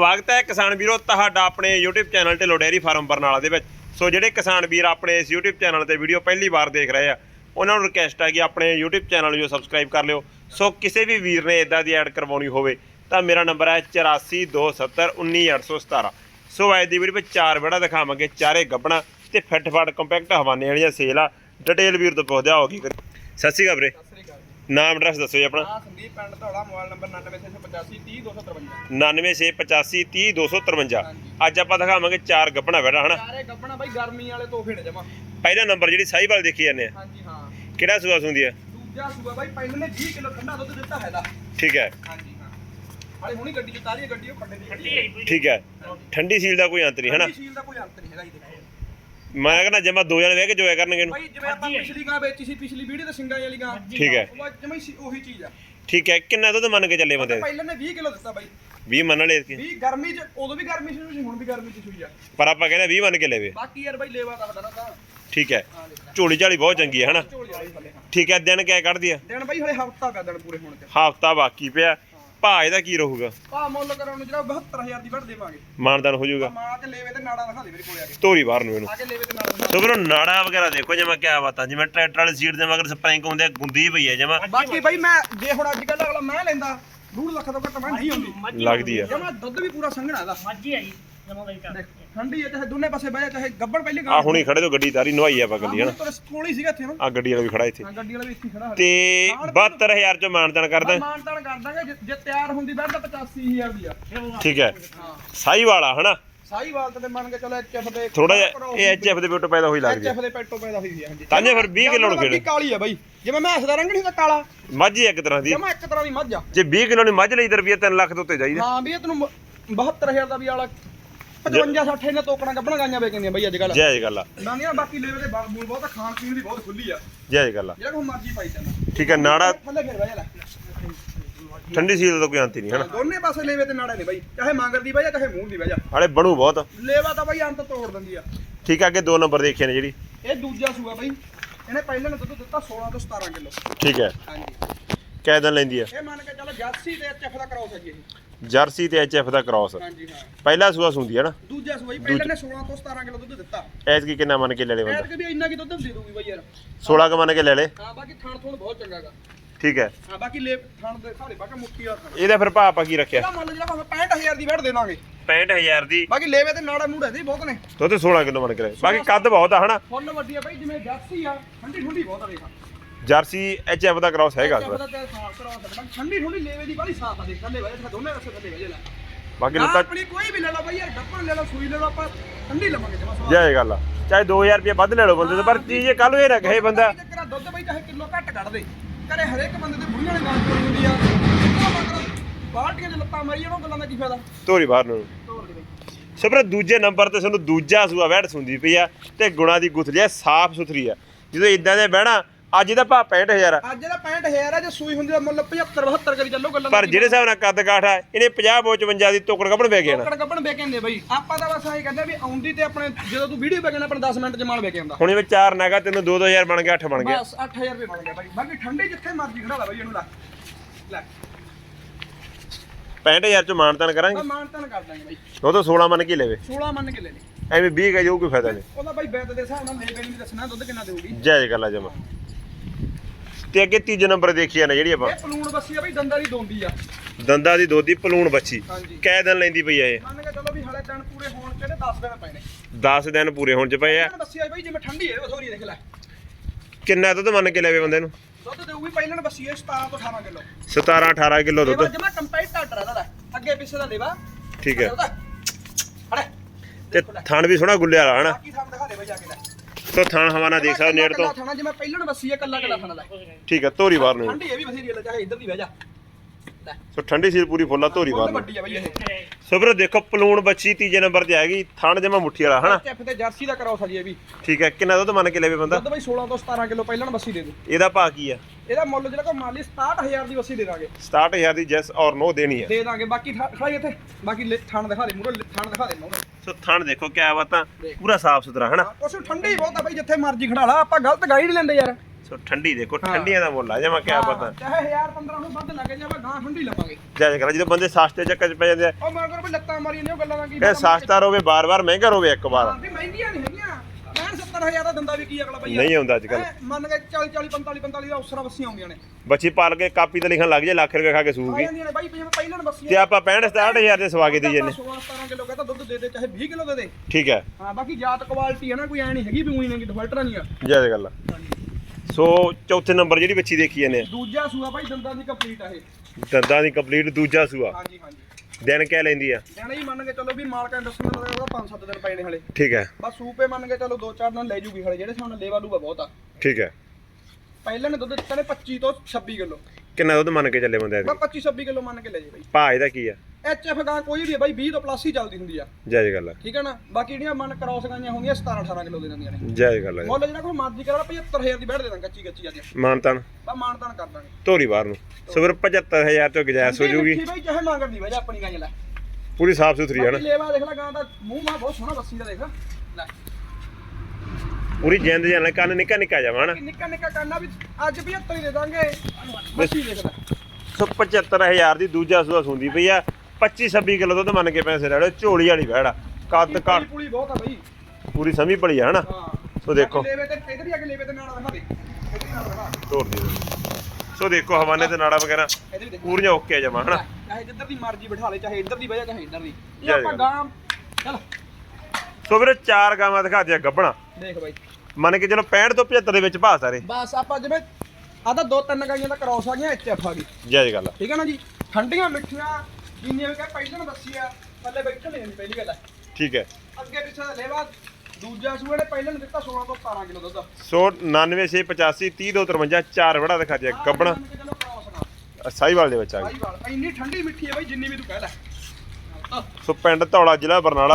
ਸਵਾਗਤ ਹੈ ਕਿਸਾਨ ਵੀਰੋ ਤੁਹਾਡਾ ਆਪਣੇ YouTube channel Dhillon dairy farm Barnala ਦੇ ਵਿੱਚ। ਸੋ ਜਿਹੜੇ ਕਿਸਾਨ ਵੀਰ ਆਪਣੇ ਇਸ YouTube ਚੈਨਲ ਤੇ ਵੀਡੀਓ ਪਹਿਲੀ ਵਾਰ ਦੇਖ ਰਹੇ ਆ, ਉਹਨਾਂ ਨੂੰ ਰਿਕਵੈਸਟ ਹੈ ਕਿ ਆਪਣੇ YouTube ਚੈਨਲ ਨੂੰ ਸਬਸਕ੍ਰਾਈਬ ਕਰ ਲਿਓ। ਸੋ ਕਿਸੇ ਵੀ ਵੀਰ ਨੇ ਇਦਾਂ ਦੀ ਐਡ ਕਰਵਾਉਣੀ ਹੋਵੇ, ਤਾਂ ਮੇਰਾ ਨੰਬਰ ਹੈ 8427191817 ਸੋ ਅੱਜ ਦੀ ਵੀਡੀਓ ਵਿੱਚ ਚਾਰ ਬੜਾ ਦਿਖਾਵਾਂਗੇ, ਚਾਰੇ ਗੱਬਣਾ ਤੇ ਫਿੱਟ ਫਾਟ ਕੰਪੈਕਟ ਹਵਾਨੇ ਵਾਲੀਆਂ ਸੇਲ ਆ। ਡਿਟੇਲ ਵੀਰ ਤੋਂ ਪੁੱਛਦੇ ਆ ਹੋ ਗਈ ਸਤਿ ਸ਼੍ਰੀ ਅਕਾਲ ਵੀਰੇ। ਨਾਮ ਐਡਰੈਸ ਦੱਸੋ ਜੀ ਆਪਣਾ। ਹਾਂ ਸੰਦੀਪ ਪਿੰਡ ਧੌਲਾ ਮੋਬਾਈਲ ਨੰਬਰ 99685 30253 9685300253 ਹਾਂਜੀ। ਅੱਜ ਆਪਾਂ ਦਿਖਾਵਾਂਗੇ ਚਾਰ ਗੱਬਣਾ ਬੈਠਾ ਹਨਾ? ਚਾਰੇ ਗੱਬਣਾ ਬਾਈ ਗਰਮੀ ਵਾਲੇ ਤੋਹਫੇ ਨੇ ਜਮਾ ਪਹਿਲਾ ਨੰਬਰ ਜਿਹੜੀ ਸਾਈਵਾਲ ਦੇਖੀ ਜਾਂਦੇ ਆ। ਹਾਂਜੀ ਹਾਂ। ਕਿਹੜਾ ਸੂਆ ਸੁੰਦੀ ਆ? ਦੂਜਾ ਸੂਆ ਬਾਈ ਪਹਿਲੇ ਨੇ 20 ਕਿਲੋ ਠੰਡਾ ਦੁੱਧ ਦਿੱਤਾ ਹੈਦਾ ਠੀਕ ਹੈ। ਹਾਂਜੀ ਹਾਂ। ਹਾਲੇ ਹੁਣੀ ਗੱਡੀ ਚ ਤਾਰੀ ਗੱਡੀ ਉਹ ਖੱਡੇ ਦੀ। ਠੰਡੀ ਹੈ ਠੀਕ ਹੈ। ਠੰਡੀ ਸੀਲ ਦਾ ਕੋਈ ਅੰਤ ਨਹੀਂ ਹਨਾ? ਸ਼ੀਲ ਦਾ ਕੋਈ ਅੰਤ ਨਹੀਂ ਹੈਗਾ ਜੀ ਦੇਖੋ। ਮੈਂ ਕਹਿੰਦਾ ਜਮਾ ਦੋ ਜਣੇ ਵੇਖ ਕੇ ਜੋਇਆ ਕਰਨਗੇ ਇਹਨੂੰ। ਬਾਈ ਜਿਵੇਂ ਆਪਾਂ ਪਿਛਲੀ ਗਾਂ ਵੇਚੀ ਸੀ ਪਿਛਲੀ ਵੀਡੀਓ ਤੇ ਸਿੰਗਾਂ ਵਾਲੀ ਗਾਂ ਠੀਕ ਹੈ। ਉਹ ਜਮਾ ਉਹੀ ਚੀਜ਼ ਆ। ਠੀਕ ਹੈ ਕਿੰਨਾ ਦੁੱਧ ਮੰਨ ਕੇ ਚੱਲੇ ਬੰਦੇ? ਪਹਿਲੇ ਨੇ 20 ਕਿਲੋ ਦਿੱਤਾ ਬਾਈ। 20 ਮੰਨ ਲਏ ਇਸਕੀ 20 ਗਰਮੀ ਚ ਉਦੋਂ ਵੀ ਗਰਮੀ ਸੀ ਹੁਣ ਵੀ ਗਰਮੀ ਚ ਸੂਈ ਆ। ਪਰ ਆਪਾਂ ਕਹਿੰਦੇ 20 ਮੰਨ ਕੇ ਲੈਵੇ ਬਾਕੀ ਯਾਰ ਬਾਈ ਲੇਵਾ ਦੱਸਦਾ ਨਾ ਤਾਂ। ਠੀਕ ਹੈ। ਲੈ ਝੋਲੀ ਝਾਲੀ ਬਹੁਤ ਚੰਗੀ ਹੈ ਹਨਾ? ਝੋਲੀ ਵਾਲੀ ਥੱਲੇ ਹਾਂ ਠੀਕ ਹੈ ਦਿਨ ਕਿਆ ਕੱਢਦੀ ਆ? ਦਿਨ ਬਾਈ ਹਲੇ ਹਫਤਾ ਪਿਆ ਦਿਨ ਪੂਰੇ ਹੋਣ ਤੇ। ਹਫਤਾ ਬਾਕੀ ਪਿਆ। ਭਾਅ ਇਹਦਾ ਕੀ ਰਹੂਗਾ? ਆ ਮੁੱਲ ਕਰਾਉਣ ਨੂੰ ਜਿਹੜਾ 72000 ਦੀ ਵੜ ਦੇਵਾਂਗੇ। ਮਾਨਦਾਨ ਹੋ ਜਾਊਗਾ। ਮਾਂ ਕੇ ਲੇਵੇ ਤੇ ਨਾੜਾ ਦਿਖਾ ਦੇ ਮੇਰੇ ਕੋਲੇ ਆ ਕੇ। ਧੋਰੀ ਬਾਹਰ ਨੂੰ ਇਹਨੂੰ। ਆ ਕੇ ਲੇਵੇ ਤੇ ਨਾੜਾ ਦਿਖਾ ਸੋ ਵੀਰੋ ਨਾੜਾ ਵਗੈਰਾ ਦੇਖੋ ਜਿਵੇਂ ਕਿਆ ਬਾਤਾਂ ਜਿਵੇਂ ਟਰੈਕਟਰ ਵਾਲੀ ਸੀਟ ਦੇ ਮਗਰ ਸਪ੍ਰਿੰਗ ਹੁੰਦੇ ਆ, ਗੁੰਦੀ ਪਈ ਹੈ ਜਮਾ ਬਾਕੀ ਬਾਈ ਮੈਂ ਜੇ ਹੁਣ ਅੱਜ ਕੱਲ ਅਗਲਾ ਮੈਂ ਲੈਂਦਾ 2 ਲੱਖ ਤੋਂ ਘੱਟ ਮੈਂ ਨਹੀਂ ਹੁੰਦੀ ਲੱਗਦੀ ਆ। ਜਮਾ ਦੁੱਧ ਵੀ ਪੂਰਾ ਸੰਘਣਾ ਇਹਦਾ। ਮੱਝੀ ਆਈ। ਜਮਾ ਬਈ ਕਰ ਦੇਖ ਠੰਡੀ ਹੈ ਚਾਹੇ ਦੋਨੇ ਪਾਸੇ ਬਹਿ ਜਾ ਚਾਹੇ ਗੱਬੜ ਪਹਿਲੀ ਆ ਹੁਣੀ ਖੜੇ ਤੋਂ ਗੱਡੀ ਤਾਰੀ ਨਵਾਈ ਆ ਆਪਾਂ ਗੱਡੀ ਹਨਾ ਤੇਰੇ ਕੋਲ ਹੀ ਸੀਗਾ ਇੱਥੇ ਨਾ। ਆ ਗੱਡੀ ਵਾਲਾ ਵੀ ਖੜਾ ਇੱਥੇ। ਹਾਂ ਗੱਡੀ ਵਾਲਾ ਵੀ ਇੱਥੇ ਹੀ ਖੜਾ ਤੇ 72000 ਚੋਂ ਮਾਨਦਾਨ ਕਰਦਾ ਮਾਨ ਤਾਨ ਕਰ ਦਾਂਗੇ ਜੇ- ਜੇ ਤਿਆਰ ਹੁੰਦੀ ਬੈਠ ਤਾਂ 85000 ਦੀ ਆ। ਠੀਕ ਹੈ। ਹਾਂ। ਸਾਈ ਵਾਲਾ ਹਨਾ? ਸਾਈ ਵਾਲ ਤੇ ਮੰਨ ਕੇ ਚਲੋ ਐਚਐਫ ਦੇ ਥੋੜਾ ਜਿਹਾ ਇਹ ਐਚਐਫ ਦੇ ਵਿੱਚੋਂ ਪੈਦਾ ਹੋਈ ਲੱਗਦੀ ਐਚਐਫ ਦੇ ਪੈਟੋ ਪੈਦਾ ਹੋਈ ਹੈ ਹਾਂਜੀ। ਤਾਂ ਜੇ ਫਿਰ 20 ਕਿਲੋ ਨੂੰ ਖੇੜੇ ਕਾਲੀ ਆ ਬਾਈ। ਜਿਵੇਂ ਮੈਂ ਦਾ ਰੰਗ ਨਹੀਂ ਤਾਂ ਕਾਲਾ। ਮੱਝ ਹੀ ਇੱਕ ਤਰ੍ਹਾਂ ਦੀ। ਜਮਾ ਇੱਕ ਤਰ੍ਹਾਂ ਦੀ ਮੱਝ ਆ। ਜੇ 20 ਕਿਲੋ ਦੀ ਮੱਝ ਲਈ ਤਾਂ ਰੁਪਈਆ 3 ਲੱਖ ਤੋਂ ਉੱਤੇ ਚਾਹੀਦਾ ਹਾਂ ਵੀ ਇਹ ਤੈਨੂੰ 72000 ਦਾ ਵੀ ਵਾਲਾ 55 60 ਨੇ ਤੋਕਣਾ ਗੱਬਣਾ ਗਾਈਆਂ ਵੇਚਦੀਆਂ ਬਈ ਅੱਜ ਕੱਲ ਜਾਇਜ਼ ਗੱਲ ਆ। ਨਾਨੀਆਂ ਬਾਕੀ ਲੈਵੇ ਦੇ ਬਾਗ ਬੂਲ ਬਹੁਤ ਆ, ਖਾਣ ਪੀਣ ਦੀ ਬਹੁਤ ਖੁੱਲੀ ਆ। ਜਾਇਜ਼ ਗੱਲ ਆ। ਜਿਹੜਾ ਕੋ ਮਰਜ਼ੀ ਪਾਈ ਜਾਂਦਾ। ਠੀਕ ਹੈ ਨਾੜਾ ਥੱਲੇ ਫਿਰ ਜਾ ਲੈ। ਠੰਡੀ ਸੀਲ ਦਾ ਕੋਈ ਹੀ ਨਹੀਂ ਹਨਾ? ਦੋਨੇ ਪਾਸੇ ਲੈਵੇ ਤੇ ਨਾੜਾ ਨੇ ਬਾਈ। ਚਾਹੇ ਮੰਗਰ ਦੀ ਬਹਿ ਜਾ ਚਾਹੇ ਮੂੰਹ ਦੀ ਬਹਿ ਜਾ। ਹਾਲੇ ਬਣੂ ਬਹੁਤ ਲੇਵਾ ਤਾਂ ਬਾਈ ਅੰਤ ਤੋੜ ਦਿੰਦੀ ਆ। ਠੀਕ ਆ ਅੱਗੇ ਦੋ ਨੰਬਰ ਦੇਖੇ ਨੇ ਜਿਹੜੀ। ਇਹ ਦੂਜਾ ਸੂਆ ਬਾਈ। ਇਹਨੇ ਪਹਿਲੇ ਨੇ ਦੁੱਧ ਦਿੱਤਾ 16 ਤੋਂ 17 ਕਿਲੋ। ਠੀਕ ਹੈ ਹਾਂਜੀ। ਕਿਹ ਦਿਨ ਲੈਂਦੀ ਆ। ਇਹ ਮੰਨ ਕੇ ਚੱਲੋ ਜਰਸੀ ਤੇ ਐਚਐਫ ਦਾ ਕਰਾਉ ਸਕੀ ਇਹ। ਜਰਸੀ ਤੇ ਐਚਐਫ ਦਾ ਕ੍ਰਾਸ। ਹਾਂਜੀ ਹਾਂ। ਪਹਿਲਾ ਸੂਆ ਸੁੰਦੀ ਹੈ ਨਾ? ਦੂਜਾ ਸੂਆ ਜੀ ਪਹਿਲੇ ਨੇ 16 ਤੋਂ 17 ਕਿਲੋ ਦੁੱਧ ਦਿੱਤਾ। ਐਸ ਕੀ ਕਿੰਨਾ ਮੰਨ ਕੇ ਲੈ ਲੈ ਬੰਦਾ? ਐਤਕ ਵੀ ਇੰਨਾ ਕੀ ਦੁੱਧ ਦੇ ਦੂਗੀ ਬਾਈ ਯਾਰ। 16 ਕ ਮੰਨ ਕੇ ਲੈ ਲੈ ਹਾਂ ਬਾਕੀ ਥਣ ਥਣ ਬਹੁਤ ਚੰਗਾ ਗਾ ਠੀਕ ਹੈ। ਹਾਂ ਬਾਕੀ ਲੈ ਥਣ ਦੇ ਸਾਰੇ ਬਾਕੀ ਮੁੱਠੀ ਆ ਥਣ। ਇਹਦਾ ਫਿਰ ਭਾਅ ਆਪਾਂ ਕੀ ਰੱਖਿਆ? ਇਹਦਾ ਮੁੱਲ ਜਿਹੜਾ ਭਾਵੇਂ 65000 ਦੀ ਵੜ ਦੇ ਦਾਂਗੇ। 65000 ਦੀ। ਬਾਕੀ ਲੇਵੇ ਤੇ ਨਾੜਾ ਨੂੜਾ ਦੇ ਬਹੁਤ ਨੇ। ਦੁੱਧ 16 ਕਿਲੋ ਮੰਨ ਕੇ ਲੈ ਬਾਕੀ ਕੱਦ ਬਹੁਤ ਆ ਹਨਾ? ਫੁੱਲ ਵੱਡੀ ਆ ਬਾਈ ਜਿਵੇਂ ਜਰਸੀ ਆ ਠੰਡੀ ਠੰਡੀ ਬਹੁਤ ਆ ਦੇਖਾ ਜਰਸੀ ਐਚਐਫ ਦਾ ਕ੍ਰਾਸ ਹੈਗਾ ਇਸ ਵਾਰ। ਤੇ ਸਾਫ਼ ਕਰਾ ਸਕਦਾ ਠੰਡੀ ਠੰਡੀ ਲੇਵੇ ਦੀ ਬਾਲੀ ਸਾਫ਼ ਆ ਦੇਖ ਥੱਲੇ ਵਜੇ ਦੋਨੇ ਰਸੇ ਥੱਲੇ ਵਜੇ ਲੈ। ਬਾਕੀ ਲੱਤਾਂ ਆਪਣੀ ਕੋਈ ਵੀ ਲੈ ਲਓ ਬਾਈ ਯਾਰ ਗੱਪਣ ਲੈ ਲਓ ਸੂਈ ਲੈ ਲਓ ਆਪਾਂ ਠੰਡੀ ਲਵਾਂਗੇ ਜਮਾ ਸਵਾਦ। ਜਾਏ ਗੱਲ ਆ। ਚਾਹੇ 2000 ਰੁਪਏ ਵੱਧ ਲੈ ਲਓ ਬੰਦੇ ਤੋਂ ਪਰ ਚੀਜ਼ ਕੱਲ ਨੂੰ ਇਹ ਨਾ ਕਹੇ ਬੰਦਾ। ਚੱਕਰਾ ਦੁੱਧ ਬਾਈ ਚਾਹੇ ਕਿਲੋ ਘੱਟ ਕੱਢ ਦੇ। ਘਰੇ ਹਰੇਕ ਬੰਦੇ ਦੇ ਬੁੜੀਆਂ ਨੇ ਗਾਂ ਚੋਰੀ ਹੁੰਦੀ ਆ। ਬਾਲਟੀਆਂ 'ਚ ਲੱਤਾਂ ਮਾਰੀ ਜਾਣ ਗੱਲਾਂ ਦਾ ਕੀ ਫਾਇਦਾ? ਧੋਰੀ ਬਾਹਰ ਨੂੰ। ਦੇ। ਸਭਰਾ ਦੂਜੇ ਨੰਬਰ ਤੇ ਸਾਨੂੰ ਦੂਜਾ ਸੂਆ ਵੈੜ ਸੁੰਦੀ ਪਈ ਆ ਤੇ ਗੁਣਾ ਦੀ ਗੁਥਲੀ ਆ ਸਾਫ਼ ਸੁਥਰੀ ਆ। ਜਦੋਂ ਇਦਾਂ ਦੇ ਬਹਿਣਾ ਅੱਜ ਇਹਦਾ ਭਾਅ 65000 ਆ। ਅੱਜ ਇਹਦਾ 65000 ਆ ਜੇ ਸੂਈ ਹੁੰਦੀ ਦਾ ਮੁੱਲ 75 72 ਕਰੀ ਚੱਲੋ ਗੱਲਾਂ ਪਰ ਜਿਹੜੇ ਹਿਸਾਬ ਨਾਲ ਕੱਦ ਕਾਠ ਆ ਇਹਨੇ 50 55 ਦੀ ਤੋਕੜ ਕੱਪੜ ਵੇ ਗਿਆ ਨਾ ਟੋਕੜ ਗੱਬਣ ਵੇਕੇ ਹੁੰਦੇ ਬਾਈ। ਆਪਾਂ ਤਾਂ ਬਸ ਐਂ ਕਹਿੰਦੇ ਵੀ ਆਉਂਦੀ ਤੇ ਆਪਣੇ ਜਦੋਂ ਤੂੰ ਵੀਡੀਓ ਵੇਖਣਾ ਆਪਣੇ 10 ਮਿੰਟ ਚ ਮਾਲ ਵੇਕੇ ਹੁੰਦਾ ਹੁਣ ਇਹ ਚਾਰ ਨਾਗਾ ਤੈਨੂੰ 2 2000 ਬਣ ਗਿਆ 8 ਬਣ ਗਿਆ। ਬਸ 8000 ਰੁਪਏ ਬਣ ਗਿਆ ਬਾਈ। ਬਾਕੀ ਠੰਡੇ ਜਿੱਥੇ ਮਰਜ਼ੀ ਖੜਾ ਲਾ ਬਾਈ ਇਹਨੂੰ ਲੈ। ਲੈ। 65000 ਚ ਮਾਨਤਾਨ ਕਰਾਂਗੇ। ਮਾਨਤਨ ਕਰ ਦਾਂਗੇ ਬਾਈ। ਉਹ ਤਾਂ 16 ਮੰਨ ਕੇ ਲੈਵੇ। 16 ਮੰਨ ਕੇ ਲੈ ਲਈ। ਐਵੇਂ 20 ਕਹੇ ਜਾਊ ਕੋਈ ਫਾਇਦਾ ਨਹੀਂ ਉਹਦਾ ਬਾਈ ਬੈਤ ਦੇ ਹਿਸਾਬ ਨਾਲ ਲੈ ਕੇ ਨਹੀਂ ਦੱਸਣਾ ਦੁੱਧ ਕਿੰਨਾ ਦੇਊਗੀ? ਜਾਇਜ਼ ਗੱਲ ਆ ਜਮਾ। ਤੇ ਅੱਗੇ ਤੀਜੇ ਨੰਬਰ ਦੇਖੀ ਨਾ ਜਿਹੜੀ ਆਪਾਂ। ਇਹ ਪਲੂਣ ਬੱਸੀ ਆ ਬਾਈ ਦੰਦਾਂ ਦੀ ਦੋਂਦੀ ਆ। ਦੰਦਾਂ ਦੀ ਦੋਦੀ ਪਲੂਣ ਬੱਚੀ ਹਾਂਜੀ। ਕੈ ਦਿਨ ਲੈਂਦੀ ਪਈ ਆ ਇਹ? ਮੰਨ ਕੇ ਚੱਲੋ ਵੀ ਹਲੇ ਦਿਨ ਪੂਰੇ ਹੋਣ ਚ ਇਹਦੇ 10 ਦਿਨ ਪਏ ਨੇ। 10 ਦਿਨ ਪੂਰੇ ਹੋਣ ਚ ਪਏ ਆ। ਇਹਨਾਂ ਬੱਸੀ ਆ ਬਾਈ ਜਿਵੇਂ ਠੰਡੀ ਹੈ ਉਹ ਥੋੜੀ ਦੇਖ ਲੈ। ਕਿੰਨਾ ਦੁੱਧ ਮੰਨ ਕੇ ਲੈਵੇ ਬੰਦੇ ਨੂੰ? ਦੁੱਧ ਦੇਊਗੀ ਪਹਿਲਾਂ ਬੱਸੀ ਹੈ 17 ਤੋਂ 18 ਕਿਲੋ। 17 18 ਕਿਲੋ ਲੇਵਾ ਦੁੱਧ ਜਮਾ ਟਾਟਰ। ਅੱਗੇ ਪਿੱਛੇ ਦਾ ਲੇਵਾ ਠੀਕ ਹੈ ਤੇ ਥਣ ਵੀ ਸੋਹਣਾ ਗੁੱਲਿਆ ਵਾਲਾ ਹਨਾ? ਬਾਕੀ ਦਿਖਾ ਦੇ ਬਾਈ ਜਾ ਕੇ ਲੈ। ਸੋ ਥਣ ਹਵਾਨਾ ਦੇਖ ਸਕਦੇ ਨੇੜ ਤੋਂ। ਥਾਣਾ ਜਿਵੇਂ ਪਹਿਲਾਂ ਬੱਸੀ ਹੈ ਕੱਲਾ ਕੱਲਾ ਥਾਣਾ ਲੈ। ਠੀਕ ਹੈ ਧੋਰੀ ਬਾਹਰ ਨੂੰ। ਠੰਡੀ ਇਹ ਵੀ ਬਥੇਰੀ ਹੈ ਚਾਹੇ ਇੱਧਰ ਦੀ ਬਹਿ ਜਾ। ਲੈ। ਸੋ ਠੰਡੀ ਸੀਰ ਪੂਰੀ ਫੁੱਲਾ ਧੋਰੀ ਬਾਹਰ ਵੱਡੀ ਆ ਬਾਈ ਇਹ। ਸੋ ਵੀਰੋ ਦੇਖੋ ਪਲੂਣ ਬੱਚੀ ਤੀਜੇ ਨੰਬਰ ਤੇ ਆ ਗਈ ਥਣ ਜਮਾ ਮੁੱਠੀ ਵਾਲਾ ਹਨਾ? ਚੈਫ ਤੇ ਜਰਸੀ ਦਾ ਕਰਾਓ ਸਾਡੀ ਇਹ ਵੀ। ਠੀਕ ਹੈ ਕਿੰਨਾ ਦੁੱਧ ਮੰਨ ਕੇ ਲੈਵੇ ਬੰਦਾ? ਦੁੱਧ ਬਾਈ 16 ਤੋਂ 17 ਕਿਲੋ ਪਹਿਲਾਂ ਬੱਸੀ ਦੇ ਦੂ। ਇਹਦਾ ਭਾਅ ਕੀ ਆ? ਇਹਦਾ ਮੁੱਲ ਜਿਹੜਾ ਕੋ ਮਾਲੀ 67000 ਦੀ ਬੱਸੀ ਦੇ ਦਾਂਗੇ। 67000 ਦੀ ਜੈਸ ਔਰ ਨੋ ਦੇਣੀ ਹੈ ਦੇ ਦਾਂਗੇ ਬਾਕੀ ਖਾਈ ਇੱਥੇ। ਬਾਕੀ ਥਣ ਦਿਖਾ ਦੇ ਮੂਰੇ ਥਣ ਦਿਖਾ ਦੇ ਮੂਰੇ ਸੋ ਥਣ ਦੇਖੋ ਕਿਆ ਬਾਤਾਂ ਪੂਰਾ ਸਾਫ਼ ਸੁਥਰਾ ਹਨਾ? ਉਸ ਠੰਡੀ ਬਹੁਤ ਆ ਬਾਈ ਜਿੱਥੇ ਮਰਜ਼ੀ ਖੜਾ ਲਾ। ਆਪਾਂ ਗਲਤ ਗਾਈਡ ਲੈਂਦੇ ਯਾਰ। ਸੋ ਠੰਡੀ ਦੇਖੋ। ਠੰਡੀਆਂ ਦਾ ਮੁੱਲ ਆ ਜਾਵਾਂ ਕਿਆ ਪਤਾ ਚਾਹੇ 1000 15 ਨੂੰ ਵੱਧ ਲੱਗੇ ਜਾਵੇ ਗਾਂ ਠੰਡੀ ਲਵਾਂਗੇ। ਜੈ ਜੈ ਜਦੋਂ ਬੰਦੇ ਸਸਤੇ ਚੱਕਰ ਚ ਪੈ ਜਾਂਦੇ ਆ। ਉਹ ਮੈਂ ਕਰ ਵੀ ਲੱਤਾਂ ਮਾਰੀ ਨੇ ਉਹ ਗੱਲਾਂ ਦਾ ਕੀ ਇਹ ਸਸਤਾ ਰੋਵੇ ਬਾਰ-ਬਾਰ ਮਹਿੰਗਾ ਰੋਵੇ ਇੱਕ ਵਾਰ। ਵੀ ਮਹਿੰਗੀਆਂ ਨਹੀਂ ਹੈਗੀਆਂ 60 70000 ਦਾ ਦਿੰਦਾ ਵੀ ਕੀ ਅਗਲਾ ਭਈਆ ਨਹੀਂ ਆਉਂਦਾ ਅੱਜ ਕੱਲ ਹੈਂ, ਮੰਨ ਕੇ 40 40 45 45 ਦਾ ਅਫਸਰਾਂ ਬੱਸੀਆਂ ਆਉਂਦੀਆਂ ਨੇ। ਬੱਚੀ ਪਾਲ ਕੇ ਕਾਪੀ ਤੇ ਲਿਖਣ ਲੱਗ ਜੇ ਲੱਖ ਰੁਪਏ ਖਾ ਕੇ ਆ ਸੂਗੀ ਜਾਂਦੀਆਂ ਨੇ ਬਾਈ ਜਿਵੇਂ ਪਹਿਲਾਂ ਨੇ ਬੱਸੀਆਂ ਤੇ ਆਪਾਂ 65 67000 ਦੇ ਸਵਾ ਕੇ ਦੇ ਜੰਨੇ 16 17 ਕਿਲੋ ਕਹਿੰਦਾ ਦੁੱਧ ਦੇ ਦੇ ਚਾਹੇ 20 ਕਿਲੋ ਦੇ ਦੇ। ਠੀਕ ਹੈ। ਹਾਂ ਬਾਕੀ ਜਾਤ ਕੁਆਲਿਟੀ ਹੈ ਨਾ ਕੋਈ ਐ ਨਹੀਂ ਹੈਗੀ ਵੀ ਉਹੀ ਨਹੀਂ ਡਿਫਾਲਟਰਾਂ ਨਹੀਂ ਆ ਜੈ ਜੈ ਗੱਲ ਆ। ਸੋ ਚੌਥੇ ਨੰਬਰ ਜਿਹੜੀ ਬੱਚੀ ਦੇਖੀ ਜਾਂਦੇ ਆ। ਦੂਜਾ ਸੂਆ ਬਾਈ ਦੰਦਾਂ ਦੀ ਕੰਪਲੀਟ ਆ ਇਹ। ਦੰਦਾਂ ਦੀ ਕੰਪਲੀਟ ਦੂਜਾ ਸੂਆ। ਹਾਂਜੀ ਹਾਂਜੀ। ਦਿਨ ਕਹਿ ਲੈਂਦੀ ਆ? ਜਾਣਾ ਹੀ ਮੰਨ ਕੇ ਚੱਲੋ ਵੀ ਮਾਲਕਾਂ ਦੱਸਣ ਦਾ ਉਹਦਾ 5-7 ਦਿਨ ਪਏ ਨੇ ਹਲੇ। ਠੀਕ ਹੈ। ਬਸ ਸੂਪੇ ਮੰਨ ਕੇ ਚੱਲੋ 2-4 ਦਿਨ ਲੈ ਜੂਗੀ ਹਲੇ ਜਿਹੜੇ ਸਾਨੂੰ ਲੇਵਾ ਲੂਗਾ ਬਹੁਤ ਆ। ਠੀਕ ਹੈ। ਪਹਿਲਾਂ ਨੇ ਦੁੱਧ ਦਿੱਤਾ ਨੇ 25 ਤੋਂ 26 ਕਿਲੋ। ਕਿੰਨਾ ਦੁੱਧ ਮੰਨ ਕੇ ਚੱਲੇ ਬੰਦੇ ਬਸ 25-26 ਕਿਲੋ ਮੰਨ ਕੇ ਲੈ ਜੇ ਬਾਈ। ਭਾਅ ਇਹਦਾ ਕੀ ਆ? ਐਚ ਐਫ ਗਾਂ ਕੋਈ ਵੀ ਹੈ ਬਾਈ 20 ਤੋਂ ਪਲੱਸ ਹੀ ਚੱਲਦੀ ਹੁੰਦੀ ਆ। ਜੈ ਜੈ ਗੱਲ ਆ। ਠੀਕ ਹੈ ਨਾ? ਬਾਕੀ ਜਿਹੜੀਆਂ ਮਨ ਕ੍ਰਾਸ ਗਾਈਆਂ ਹੁੰਦੀਆਂ 17-18 ਕਿਲੋ ਦੇ ਦਿੰਦੀਆਂ ਨੇ। ਜੈ ਜੈ ਗੱਲ ਆ। ਮੁੱਲ ਜਿਹੜਾ ਕੋਈ ਮਰਜ਼ੀ ਕਰਾ 75000 ਦੀ ਬੈਠ ਦੇ ਦਾਂ ਕੱਚੀ ਕੱਚੀ ਅੱਜ ਮਾਨਤਾਨ ਬਾ ਮਾਨਤਾਨ ਕਰ ਦਾਂਗੇ। ਧੋਰੀ ਬਾਹਰ ਨੂੰ। ਸੋ ਫਿਰ 75000 ਤੋਂ ਗੁਜਾਇਸ਼ ਹੋ ਜੂਗੀ ਮਿੱਠੀ ਬਾਈ ਚਾਹੇ ਮੰਗਣ ਦੀ ਵਜ੍ਹਾ ਆਪਣੀ ਗਾਂ ਲੈ। ਪੂਰੀ ਸਾਫ਼ ਸੁਥਰੀ ਹੈ ਨਾ। ਲੇਵਾ ਦੇਖ ਲੈ ਗਾਂ ਦਾ ਮੂੰਹ ਮਾ ਬਹੁਤ ਸੋਹਣਾ ਬੱਸੀ ਦਾ ਦੇਖ। ਲੈ। ਪੂਰੀ ਜਿੰਦ ਜਾਨ ਕੰਨ ਨਿੱਕਾ ਨਿੱਕਾ ਜਾਵਾ ਕਿ ਨਿੱਕਾ ਨਿੱਕਾ ਕਰਨਾ ਵੀ ਅੱਜ 75 ਹੀ ਦੇ ਦਾਂਗੇ। ਬੱਸੀ। ਦੇਖ ਲੈ। ਸੋ 75000 ਦੀ ਦੂਜਾ ਸੂਆ ਸੁੰਦੀ ਪਈ ਆ। 25 26 ਕਿਲੋ ਦੁੱਧ ਮੰਨ ਕੇ ਪੈਸੇ ਲੈ ਲਓ ਝੋਲੀ ਵਾਲੀ ਕੱਦ ਪੁਲੀ ਬਹੁਤ ਆ ਬਾਈ। ਪੂਰੀ ਸਮੀ ਪੜੀ ਆ ਹਨਾ? ਹਾਂ। ਸੋ ਦੇਖੋ। ਬਾਕੀ ਲੇਵੇ ਤੇ ਇਧਰ ਹੀ ਆ ਕੇ ਲੇਵੇ ਤੇ ਨਾਲ ਦਿਖਾ ਦੇ। ਇਧਰ ਹੀ ਨਾਲ ਦਿਖਾ ਤੋੜ ਦਿਓ ਸੋ ਦੇਖੋ ਹਵਾਨੇ ਤੇ ਨਾੜਾ ਵਗੈਰਾ ਪੂਰੀਆਂ ਓਕੇ ਜਮਾ ਹਨਾ? ਚਾਹੇ ਜਿੱਧਰ ਦੀ ਮਰਜ਼ੀ ਬਿਠਾ ਲੈ ਚਾਹੇ ਇੱਧਰ ਦੀ ਵਜ੍ਹਾ ਚਾਹੇ ਇੱਧਰ ਦੀ। ਇਹ ਆਪਾਂ। ਗਾਂ ਚਲ। ਸੋ ਵੀਰੇ ਚਾਰ ਗਾਵਾਂ ਦਿਖਾ ਦਿਆ ਗੱਬਣਾ ਦੇਖ ਬਾਈ। ਮੰਨ ਕੇ ਚਲੋ 65 ਤੋਂ 75 ਦੇ ਵਿੱਚ ਭਾ ਸਾਰੇ। ਬਸ ਆਪਾਂ ਜਿਵੇਂ ਆ ਤਾਂ ਦੋ ਤਿੰਨ ਗਾਈਆਂ ਦਾ ਕ੍ਰਾਸ ਆ ਗਈਆਂ ਐਚਐਫ ਆ ਗਈ। ਜੈ ਜੈ ਗੱਲ ਆ। ਠੀਕ ਹੈ ਨਾ ਜੀ? ਠੰਡੀਆਂ ਮਿੱਠੀਆਂ ਜਿੰਨੀਆਂ ਵੀ ਕਹੇ ਪਹਿਲਾਂ ਦੱਸੀ ਆ ਥੱਲੇ ਬੈਠਣ ਨਹੀਂ ਪਹਿਲੀ ਗੱਲ ਹੈ ਠੀਕ ਹੈ। ਅੱਗੇ ਪਿੱਛੇ ਦਾ ਲੇਵਾ ਦੂਜਾ ਸੂਏ ਨੇ ਪਹਿਲਾਂ ਨੇ ਦਿੱਤਾ 16 ਤੋਂ 17 ਕਿਲੋ ਦੁੱਧ। ਸੋ 99 6 85 30 ਤੋਂ 53 ਚਾਰ ਵੜਾ ਦਿਖਾ ਦਿਆ ਗੱਬਣਾ। ਚਲੋ ਸਾਈਵਾਲ ਦੇ ਵਿੱਚ ਆ ਗਈ। ਭਾਈ ਵਾਲ ਇੰਨੀ ਠੰਡੀ ਮਿੱਠੀ ਹੈ ਬਾਈ ਜਿੰਨੀ ਵੀ ਤੂੰ ਕਹਿ ਲੈ। ਸੋ ਪਿੰਡ ਧੌਲਾ ਜ਼ਿਲ੍ਹਾ ਬਰਨਾਲਾ।